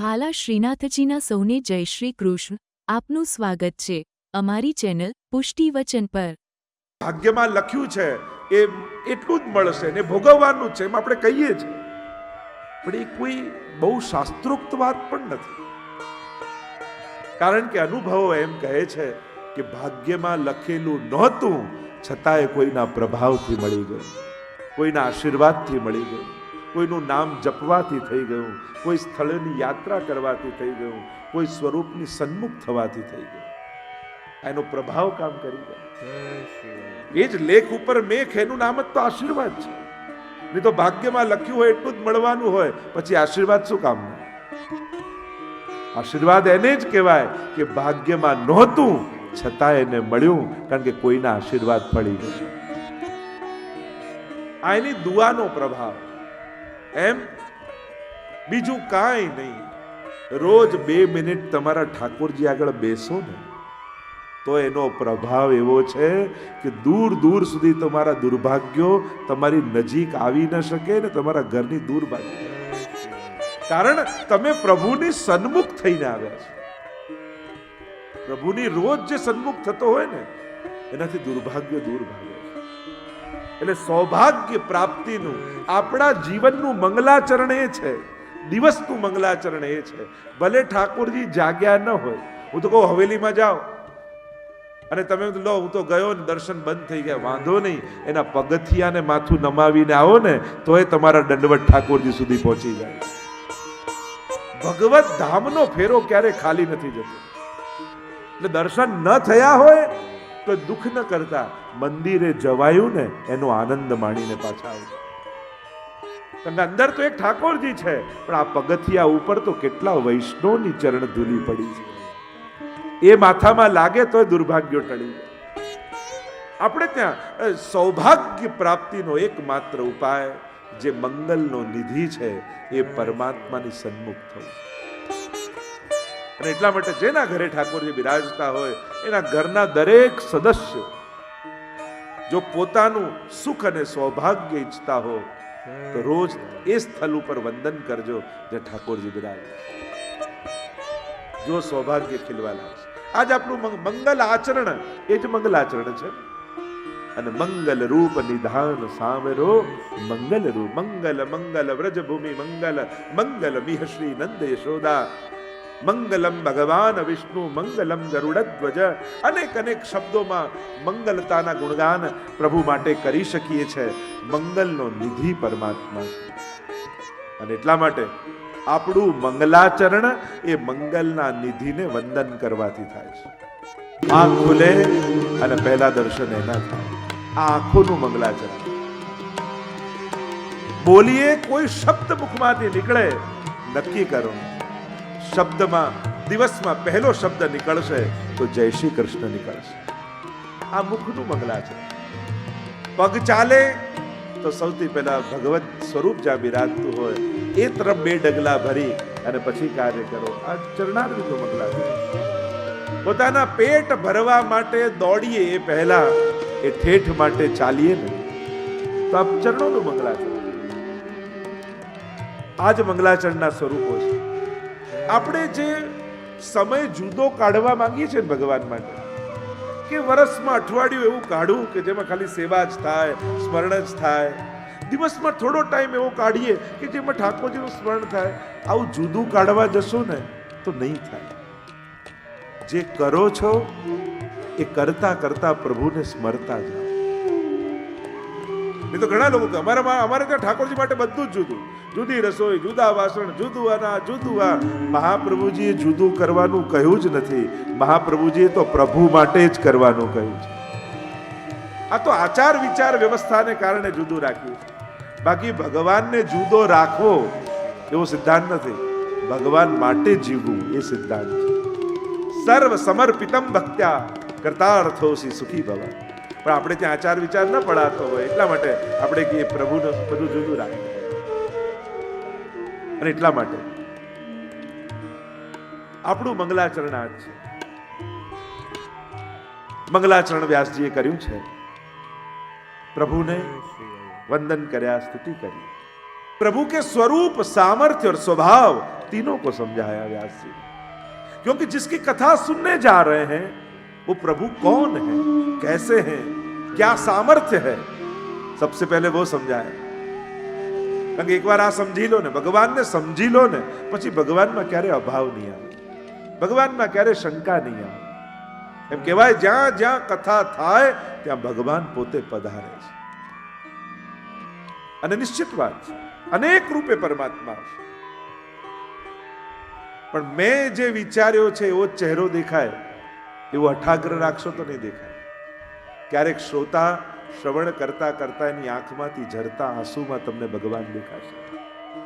વહાલા શ્રીનાથજીના સૌને જય શ્રી કૃષ્ણ. આપનું સ્વાગત છે. અમારી ચેનલ પુષ્ટિ વચન પર. ભાગ્યમાં લખ્યું છે, એ એટલું જ મળશે ને ભોગવવાનું છે. એમ આપણે કહીએ છીએ પણ એ કોઈ બહુ શાસ્ત્રોક્ત વાત પણ નથી. કારણ કે અનુભવો એમ કહે છે કે ભાગ્યમાં લખેલું નહોતું, છતાંય કોઈના પ્રભાવથી મળી ગયું. કોઈના આશીર્વાદથી મળી ગયું. કોઈનું નામ જપવાથી થઈ ગયું કોઈ સ્થળની યાત્રા કરવાથી થઈ ગયું કોઈ સ્વરૂપની સન્મુખ થવાથી થઈ ગયું. એનો પ્રભાવ કામ કરી ગયો એ જ લેખ ઉપર મેખ એનું નામ જ તો આશીર્વાદ છે. નહીં તો ભાગ્યમાં લખ્યું હોય એટલું જ મળવાનું હોય પછી આશીર્વાદ શું કામ? આશીર્વાદ એને જ કહેવાય કે ભાગ્યમાં નહોતું છતાં એને મળ્યું કારણ કે કોઈના આશીર્વાદ પડી ગયો. આ એની દુઆનો પ્રભાવ. એમ? બીજું કાંઈ નહીં. રોજ બે મિનિટ તમારા ઠાકોરજી આગળ બેસો ને, તો એનો પ્રભાવ એવો છે કે દૂર દૂર સુધી તમારા દુર્ભાગ્યો તમારી નજીક આવી ન શકે ને તમારા ઘરની દૂર કારણ તમે પ્રભુની સન્મુખ થઈને આવ્યા છો. પ્રભુની રોજ જે સન્મુખ થતો હોય ને, એનાથી દુર્ભાગ્ય દૂર ભાગે. એટલે સૌભાગ્ય પ્રાપ્તિનું આપણા જીવનનું મંગલાચરણ એ છે. દિવસનું મંગલાચરણ એ છે. ભલે ઠાકોરજી જાગ્યા ન હોય. હું તો કહું, હવેલીમાં જાઓ. અને તમે લો, હું તો ગયો ને, દર્શન બંધ થઈ ગયા. વાંધો નહીં. એના પગથિયાને માથું નમાવીને આવો ને, તોય તમારા દંડવત ઠાકોરજી સુધી પહોંચી જાય. ભગવત ધામનો ફેરો ક્યારે ખાલી નથી જતો? એટલે દર્શન ન થયા હોય તો દુઃખ ન કરતા. મંદિરે જવાયું ને એનો આનંદ માણીને પાછા આવજો કારણ અંદર તો એક ઠાકોરજી છે, પણ આ પગથિયા ઉપર તો કેટલા વૈષ્ણવની ચરણ ધૂલી પડી છે. એ માથામાં લાગે તો દુર્ભાગ્યો ટળી આપણે ત્યાં સૌભાગ્ય પ્રાપ્તિનો એકમાત્ર ઉપાય જે મંગલનો નિધિ છે, એ પરમાત્માની સન્મુખ થવું. અને એટલા માટે જેના ઘરે ઠાકોરજી બિરાજતા હોય, એના ઘરના દરેક સદસ્ય જો પોતાનું સુખ અને સૌભાગ્ય ઈચ્છતા હો, તો રોજ એ સ્થળ ઉપર વંદન કરજો જે ઠાકોરજી બિરાજ જો સૌભાગ્ય ખીલવા લાગશે. આજ આપણું મંગલ આચરણ, એ જ મંગલ આચરણ છે. અને મંગલ રૂપ નિધાન સામેરો, મંગલ રૂપ, મંગલ મંગલ વ્રજભૂમિ, મંગલ મંગલ મિહ શ્રી નંદ યશોદા મંગલમ ભગવાન વિષ્ણુ, મંગલમ ગરુડધ્વજ અનેક અનેક શબ્દોમાં મંગલતાના ગુણગાન પ્રભુ માટે કરી શકીએ છે. મંગલનો નિધિ પરમાત્મા. અને એટલા માટે આપણું મંગલાચરણ એ મંગલના નિધિને વંદન કરવાથી થાય છે. આંખ ખુલે અને પહેલા દર્શન એના થાય. આ આંખોનું મંગલાચરણ. બોલીએ કોઈ શબ્દ મુખમાંથી નીકળે, નક્કી કરો. શબ્દમાં, દિવસમાં પહેલો શબ્દ નીકળશે તો જય શ્રી કૃષ્ણ નીકળશે. આ મુખનું મંગલાચરણ પગ ચાલે તો સૌથી પહેલા ભગવત સ્વરૂપ જ્યાં બિરાજતું હોય, એ તરફ બે ડગલા ભરી અને પછી કાર્ય કરો. આ ચરણાભૂત મંગલા છે. પોતાના પેટ ભરવા માટે દોડીએ એ પહેલા, એ ઠેઠ માટે ચાલીએ ને તો આ ચરણોનું મંગલાચરણ આ જ મંગલાચરણના સ્વરૂપો છે. આપણે જે સમય જુદો કાઢવા માંગીએ છીએ ભગવાન માટે, કે વર્ષમાં અઠવાડિયું એવું કાઢું કે જેમાં ખાલી સેવા જ થાય, સ્મરણ જ થાય. દિવસમાં થોડો ટાઈમ એવો કાઢીએ કે જેમાં ઠાકોરજીનું સ્મરણ થાય. આવું જુદું કાઢવા જશો ને તો નહીં થાય. જે કરો છો, એ કરતા કરતા પ્રભુને સ્મરતા જાઓ નહીં તો ઘણા લોકો અમારા અમારે ત્યાં ઠાકોરજી માટે બધું જ જુદું. જુદી રસોઈ, જુદા વાસણ, જુદું આના જુદું આ. મહાપ્રભુજીએ જુદું કરવાનું કહ્યું જ નથી. મહાપ્રભુજીએ તો પ્રભુ માટે જ કરવાનું કહ્યું છે. આ તો આચાર વિચાર વ્યવસ્થાને કારણે જુદું રાખ્યું બાકી ભગવાનને જુદો રાખવો એવો સિદ્ધાંત નથી. ભગવાન માટે જીવવું એ સિદ્ધાંત છે. સર્વ સમર્પિતમ ભક્ત્યા, કરતાર્થોસી સુખી ભવ પણ આપણે ત્યાં આચાર વિચાર ન પડાતો હોય એટલા માટે આપણે કે પ્રભુનું બધું જુદું રાખે અને એટલા માટે આપણું મંગલાચરણ આ જ છે મંગલાચરણ વ્યાસજીએ કર્યું છે પ્રભુને વંદન કર્યા સ્તુતિ કરી प्रभु के स्वरूप सामर्थ्य और स्वभाव तीनों को समझाया व्यास जी ने। क्योंकि जिसकी कथा सुनने जा रहे हैं वो प्रभु कौन है कैसे हैं क्या सामर्थ्य है सबसे पहले वो समझाया કારણ કે એકવાર આ સમજી લો ને ભગવાનને સમજી લો ને પછી ભગવાનમાં ક્યારે અભાવ નહીં આવે ભગવાનમાં ક્યારે શંકા નહીં આવે એમ કહેવાય જ્યાં જ્યાં કથા થાય ત્યાં ભગવાન પોતે પધારે છે અને નિશ્ચિત વાત છે અનેક રૂપે પરમાત્મા છે પણ મેં જે વિચાર્યો છે એવો જ ચહેરો દેખાય એવો અઠાગ્ર રાખશો તો નહીં દેખાય. ક્યારેક શ્રોતા શ્રવણ કરતા કરતા એની આંખમાંથી ઝરતા આંસુમાં તમને ભગવાન દેખાશે.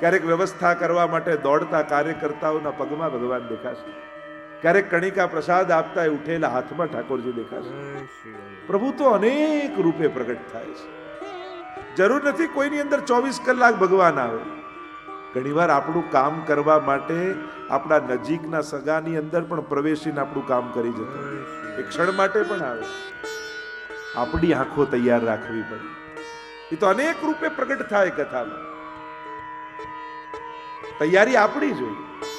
ક્યારેક વ્યવસ્થા કરવા માટે દોડતા કાર્યકર્તાઓના પગમાં ભગવાન દેખાશે. ક્યારેક કણિકા પ્રસાદ આપતા એ ઉઠેલા હાથમાં ઠાકોરજી દેખાશે. પ્રભુ તો અનેક રૂપે પ્રગટ થાય છે. જરૂર નથી કોઈની અંદર ચોવીસ કલાક ભગવાન આવે. ઘણીવાર આપણું કામ કરવા માટે આપણા નજીકના સગાની અંદર પણ પ્રવેશીને આપણું કામ કરી જતો એ ક્ષણ માટે પણ આવે. આપણી આંખો તૈયાર રાખવી પડે. એ તો અનેક રૂપે પ્રગટ થાય કથામાં. તૈયારી આપણી જોઈએ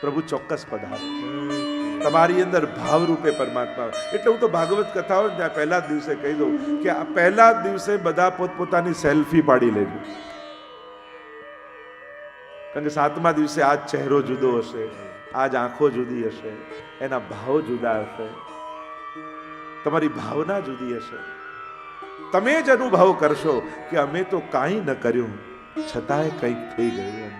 પ્રભુ ચોક્કસ પધારે. તમારી અંદર ભાવ રૂપે પરમાત્મા એટલે હું તો ભાગવત કથા હોય ત્યાં પહેલા જ દિવસે કહી દઉં કે આ પહેલા જ દિવસે બધા પોતપોતાની સેલ્ફી પાડી લેજો. કારણ કે સાતમા દિવસે આ ચહેરો જુદો હશે આજ આંખો જુદી હશે, એના ભાવ જુદા હશે. તમારી ભાવના જુદી હશે. તમે જ અનુભવ કરશો કે અમે તો કાંઈ ન કર્યું, છતાંય કંઈક થઈ ગયું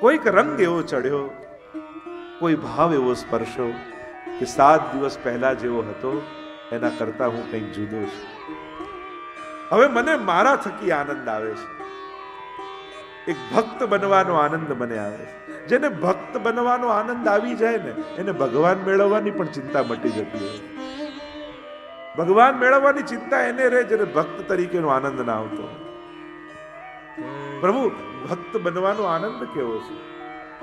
કોઈક રંગ એવો ચડ્યો, કોઈ ભાવ એવો સ્પર્શો કે સાત દિવસ પહેલા જેવો હતો, એના કરતા હું કંઈક જુદો છું. હવે મને મારા થકી આનંદ આવે છે. એક ભક્ત બનવાનો આનંદ મને આવે છે. જેને ભક્ત બનવાનો આનંદ આવી જાય ને, એને ભગવાન મેળવવાની પણ ચિંતા મટી જતી હોય ભગવાન મેળવવાની ચિંતા એને રહે જેને ભક્ત તરીકેનો આનંદ ના આવતો પ્રભુ, ભક્ત બનવાનો આનંદ કેવો છે?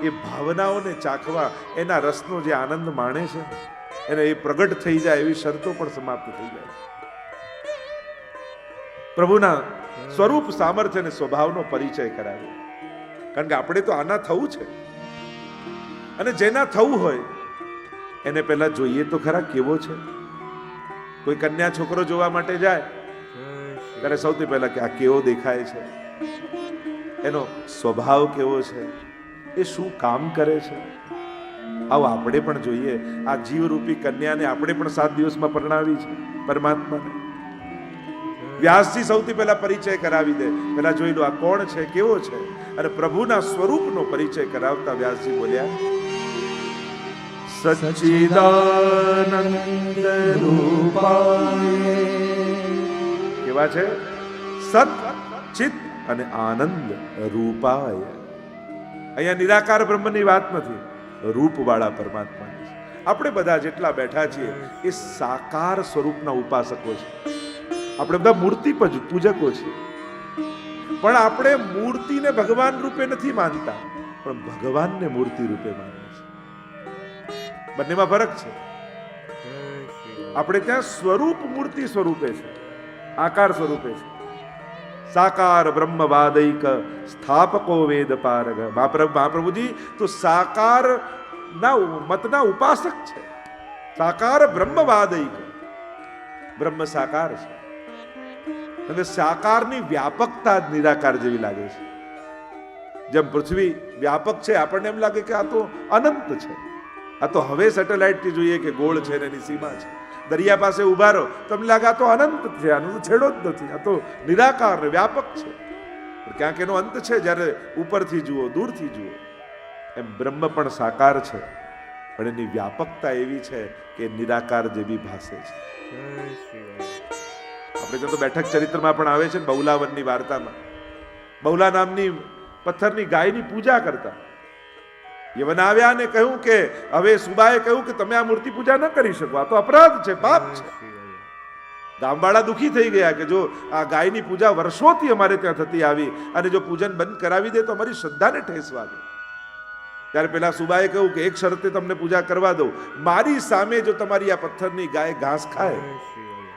એ ભાવનાઓને ચાખવા, એના રસનો જે આનંદ માણે છે એને એ પ્રગટ થઈ જાય, એવી શરતો પણ સમાપ્ત થઈ જાય. પ્રભુના સ્વરૂપ, સામર્થ્ય અને સ્વભાવનો પરિચય કરાવ્યો. કારણ કે આપણે તો આના થવું છે. અને જેના થવું હોય, એને પહેલા જોઈએ તો ખરા કેવો છે. કોઈ કન્યા છોકરો જોવા માટે જાય, ત્યારે સૌથી પહેલા કે આ કેવો દેખાય છે? એનો સ્વભાવ કેવો છે? એ શું કામ કરે છે? આવો આપણે પણ જોઈએ. આ જીવરૂપી કન્યાને આપણે પણ સાત દિવસમાં પરણાવી છે, પરમાત્માને. વ્યાસજી સૌથી પહેલા પરિચય કરાવી દે. પહેલા જોઈ લો આ કોણ છે, કેવો છે? અને પ્રભુના સ્વરૂપનો પરિચય કરાવતા વ્યાસજી બોલ્યા સચ્ચિદાનંદ કેવા છે? સત ચિત અને આનંદ રૂપાય અહીંયા નિરાકાર બ્રહ્મની વાત નથી, રૂપવાળા પરમાત્માની આપણે બધા જેટલા બેઠા છીએ, એ સાકાર સ્વરૂપના ઉપાસકો છે. આપણે બધા મૂર્તિ પૂજ- પૂજકો છીએ. પણ આપણે મૂર્તિને ભગવાન રૂપે નથી માનતા, પણ ભગવાનને મૂર્તિ રૂપે માને છે બંનેમાં ફરક છે. આપણે ત્યાં સ્વરૂપ મૂર્તિ સ્વરૂપે છે, આકાર સ્વરૂપે છે. સાકાર બ્રહ્મવાદૈક સ્થાપકો વેદ પારગ. મહાપ્રભુજી, તો સાકાર ના મતના ઉપાસક છે. સાકાર બ્રહ્મવાદૈક. બ્રહ્મ સાકાર છે. અને સાકારની વ્યાપકતા જ નિરાકાર જેવી લાગે છે. જેમ પૃથ્વી વ્યાપક છે, આપણને એમ લાગે કે આ તો અનંત છે. આ તો હવે સેટેલાઇટથી જોઈએ કે ગોળ છે ને એની સીમા છે. દરિયા પાસે ઊભા રહો તમને લાગે આ તો અનંત છે, આનો તો છેડો જ નથી, આ તો નિરાકાર, વ્યાપક છે. ક્યાંક એનો અંત છે, જ્યારે ઉપરથી જુઓ, દૂરથી જુઓ, એમ બ્રહ્મ પણ સાકાર છે. પણ એની વ્યાપકતા એવી છે કે નિરાકાર જેવી ભાષે છે. આપણે તો બેઠક ચરિત્રમાં પણ આવે છે બહુલાવનની વાર્તામાં. બહુલા નામની પથ્થરની ગાયની પૂજા કરતા. યવન આવ્યા ને કહ્યું કે, હવે સુબાએ કહ્યું કે તમે આ મૂર્તિ પૂજા ન કરી શકો. આ તો અપરાધ છે, પાપ છે. ગામવાળા દુખી થઈ ગયા કે જો આ ગાયની પૂજા વર્ષોથી અમારે ત્યાં થતી આવી અને જો પૂજન બંધ કરાવી દે તો અમારી શ્રદ્ધાને ઠેસ વાગે. ત્યારે પેલા સુબાએ કહ્યું કે, એક શરતે તમને પૂજા કરવા દઉં. મારી સામે જો તમારી આ પથ્થરની ગાય ઘાસ ખાય,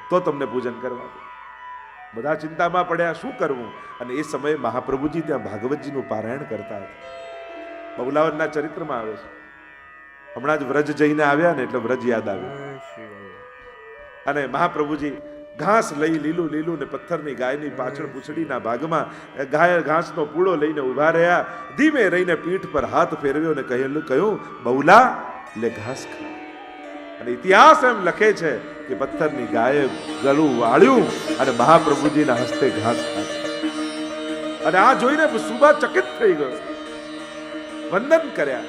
તો તમને પૂજન કરવા બધા ચિંતામાં પડ્યા શું કરવું? અને એ સમયે મહાપ્રભુજી ત્યાં ભાગવતજીનું પારાયણ કરતા હતા. બહુલાવનના ચરિત્રમાં આવે છે. હમણાં જ વ્રજ જઈને આવ્યા ને એટલે વ્રજ યાદ આવ્યું. અને મહાપ્રભુજી ઘાસ લઈ લીલું લીલું ને પથ્થરની ગાયની પાછળ પૂછડીના ભાગમાં ગાય ઘાસનો પૂળો લઈને ઊભા રહ્યા ધીમે રહીને પીઠ પર હાથ ફેરવ્યો ને કહેલું કહ્યું બહુલા લે ઘાસ ખા. અને ઇતિહાસ એમ લખે છે કે પથ્થરની ગાયે ગળું વાળ્યું અને મહાપ્રભુજીના હસ્તે ઘાસ અને આ જોઈને સુબા ચકિત થઈ ગયો. વંદન કર્યા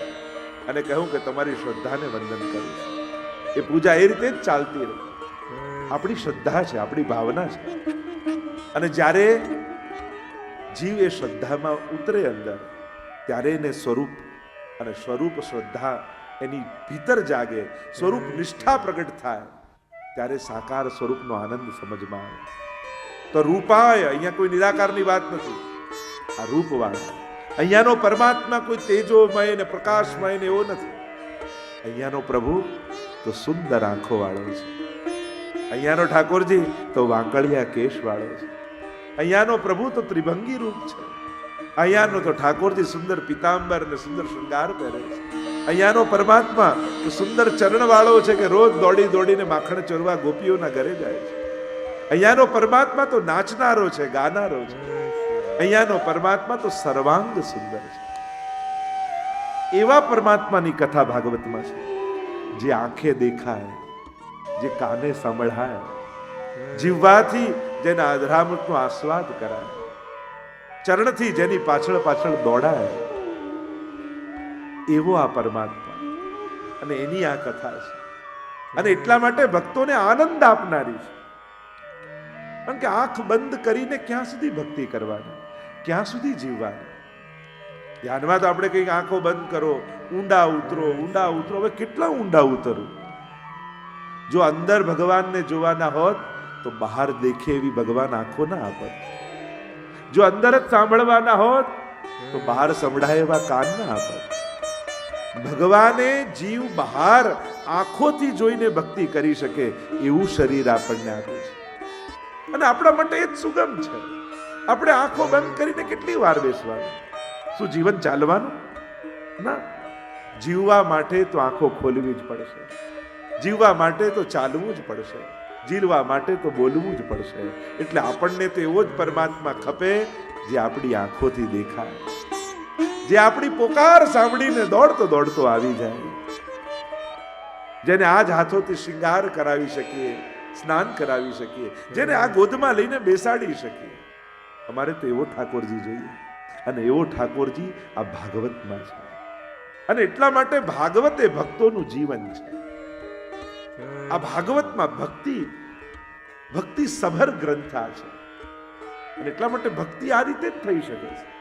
અને કહ્યું કે તમારી શ્રદ્ધાને વંદન કરું એ પૂજા એ રીતે જ ચાલતી રહી. આપણી શ્રદ્ધા છે, આપણી ભાવના છે. અને જ્યારે જીવ એ શ્રદ્ધામાં ઉતરે અંદર, ત્યારે એને સ્વરૂપ અને સ્વરૂપ શ્રદ્ધા એની ભીતર જાગે, સ્વરૂપ નિષ્ઠા પ્રગટ થાય, ત્યારે સાકાર સ્વરૂપનો આનંદ સમજમાં આવે. તો રૂપાય, અહીંયા કોઈ નિરાકારની વાત નથી. આ રૂપવાળા અહીંયાનો પરમાત્મા કોઈ તેજોમય ને પ્રકાશમય ને એવો નથી. અહીંયાનો પ્રભુ તો સુંદર આંખો વાળો છે. અહીંયાનો ઠાકોરજી તો વાંકળિયા કેશ વાળો છે. અહીંયાનો પ્રભુ તો ત્રિભંગી રૂપ છે. અહીંયાનો તો ઠાકોરજી સુંદર પિતાંબર ને સુંદર શૃંગાર પહેરે છે. અહીંયાનો પરમાત્મા સુંદર ચરણવાળો છે કે રોજ દોડી દોડીને માખણ ચોરવા ગોપીઓના ઘરે જાય છે. અહીંયાનો પરમાત્મા તો નાચનારો છે, ગાનારો છે. અહીંયાનો પરમાત્મા તો સર્વાંગ સુંદર છે. એવા પરમાત્માની કથા ભાગવતમાં છે. જે આંખે દેખાય, જે કાને સંભળાય, જીવવાથી જેના અધરામૃતનો આસ્વાદ કરાય, ચરણથી જેની પાછળ પાછળ દોડાય એવો આ પરમાત્મા. અને એની આ કથા છે. અને એટલા માટે ભક્તોને આનંદ આપનારી છે. કારણ કે આંખ બંધ કરીને ક્યાં સુધી ભક્તિ કરવાની? ક્યાં સુધી જીવવાની? ધ્યાનમાં તો આપણે કંઈક આંખો બંધ કરો, ઊંડા ઉતરો ઊંડા ઉતરો. હવે કેટલા ઊંડા ઉતરવું જો અંદર ભગવાનને જોવાના હોત, તો બહાર દેખે એવી ભગવાન આંખો ના આપત. જો અંદર જ સાંભળવાના હોત, તો બહાર સંભળાય એવા કાન ના આપત. ભગવાને જીવ બહાર આંખોથી જોઈને ભક્તિ કરી શકે એવું શરીર આપણને આપ્યું છે. અને આપણા માટે એ જ સુગમ છે. આપણે આંખો બંધ કરીને કેટલી વાર બેસવાનું? શું જીવન ચાલવાનું? ના. જીવવા માટે તો આંખો ખોલવી જ પડશે. જીવવા માટે તો ચાલવું જ પડશે. જીવવા માટે તો બોલવું જ પડશે. એટલે આપણને તો એવો જ પરમાત્મા ખપે જે આપણી આંખોથી દેખાય. જે આપણી પોકાર સાંભળીને દોડતો દોડતો આવી જાય. જેને આ જ હાથોથી શિંગાર કરાવી શકીએ, સ્નાન કરાવી શકીએ, જેને આ ગોદમાં લઈને બેસાડી શકીએ. અમારે તો એવો ઠાકોરજી જોઈએ અને એવો ઠાકોરજી આ ભાગવતમાં છે. અને એટલા માટે ભાગવત એ ભક્તોનું જીવન છે. આ ભાગવતમાં ભક્તિ ભક્તિ સભર ગ્રંથા છે. અને એટલા માટે ભક્તિ આ રીતે જ થઈ શકે છે.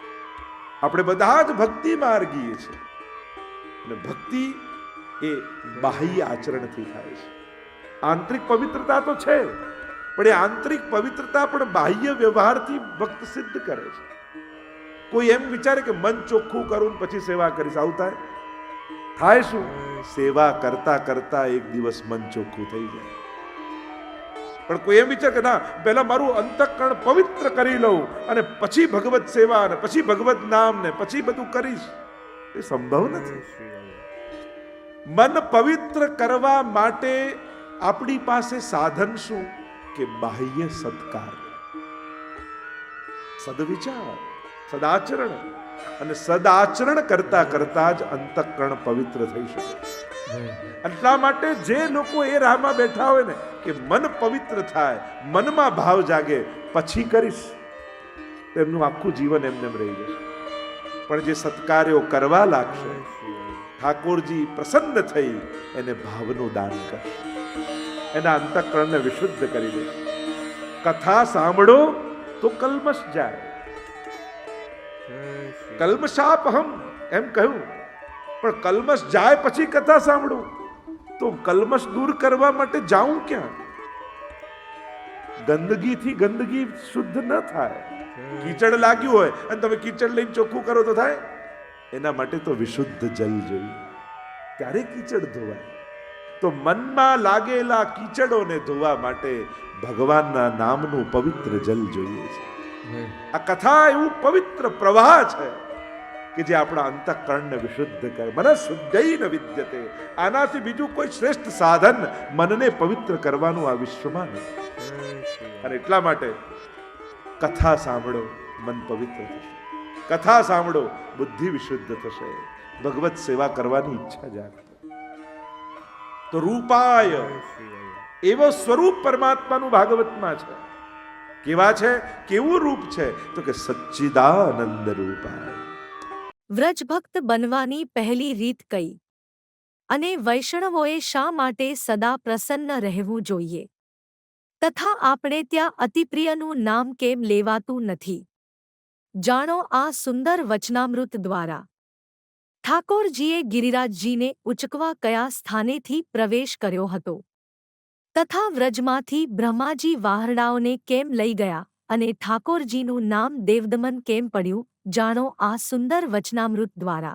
આપણે બધા જ ભક્તિ માર્ગીએ છે. અને ભક્તિ એ બાહ્ય આચરણથી થાય છે. આંતરિક પવિત્રતા તો છે પણ એ આંતરિક પવિત્રતા પણ બાહ્ય વ્યવહારથી ભક્ત સિદ્ધ કરે છે. કોઈ એમ વિચારે કે મન ચોખ્ખું કરું પછી સેવા કરીશ, આવું થાય? થાય શું? સેવા કરતા કરતા એક દિવસ મન ચોખ્ખું થઈ જાય. પણ કોઈ એમ વિચાર કે ના, પહેલાં મારું અંતઃકરણ પવિત્ર કરી લઉં અને પછી ભગવત સેવા અને પછી ભગવત નામ ને પછી બધું કરીશ. એ સંભવ નથી. મન પવિત્ર કરવા માટે આપણી પાસે સાધન શું? કે બાહ્ય સત્કાર. સદવિચાર, સદાચરણ. અને સદાચરણ કરતા કરતા જ અંતઃકરણ પવિત્ર થઈ શકે. એટલા માટે જે લોકો એ રાહમાં બેઠા હોય ને, કે મન પવિત્ર થાય, મનમાં ભાવ જાગે, પછી કરીશ. તો એમનું આખું જીવન એમને રહી જશે. પણ જે સત્કાર્યો કરવા લાગશે, ઠાકોરજી પ્રસન્ન થઈ, એને ભાવનું દાન કરશે. એના અંતઃકરણને વિશુદ્ધ કરી દે કથા સાંભળો તો કલમશ જાય. કલ્મશાપહમ એમ કહ્યું. પણ કલ્મશ જાય પછી કથા સાંભળું. તો કલ્મશ દૂર કરવા માટે જાઉં ક્યાં? ગંદકીથી ગંદગી શુદ્ધ ન થાય. કીચડ લાગ્યું હોય અને તમે કીચડ લઈને ચોખ્ખું કરો તો થાય. એના માટે તો વિશુદ્ધ જલ જોઈએ ત્યારે કીચડ ધોવાય. તો મનમાં લાગેલા કીચડોને ધોવા માટે ભગવાનના નામનું પવિત્ર જલ જોઈએ છે. આ કથા એવું પવિત્ર પ્રવાહ છે કે જે આપણા અંતઃકરણને વિશુદ્ધ કરે. મને શુદ્ધૈ ન વિદ્યતે. આનાથી બીજું કોઈ શ્રેષ્ઠ સાધન મનને પવિત્ર કરવાનું આ વિશ્વમાં નથી. અને એટલા માટે કથા સાંભળો મન પવિત્ર થશે. કથા સાંભળો બુદ્ધિ વિશુદ્ધ થશે. ભગવત સેવા કરવાની ઈચ્છા જાગશે. તો રૂપાય. એવો સ્વરૂપ પરમાત્માનું ભાગવતમાં છે. કેવા છે? કેવું રૂપ છે? તો કે સચ્ચિદાનંદ રૂપાય. વ્રજભક્ત બનવાની પહેલી રીત કઈ? અને વૈષ્ણવોએ શા માટે સદા પ્રસન્ન રહેવું જોઈએ? તથા આપણે ત્યાં અતિપ્રિયનું નામ કેમ લેવાતું નથી? જાણો આ સુંદર વચનામૃત દ્વારા. ઠાકોરજીએ ગિરિરાજજીને ઉચકવા કયા સ્થાનેથી પ્રવેશ કર્યો હતો? તથા વ્રજમાંથી બ્રહ્માજી વાહરડાઓને કેમ લઈ ગયા અને ઠાકોરજીનું નામ દેવદમન કેમ પડ્યું, જાણો આ સુંદર વચનામૃત દ્વારા.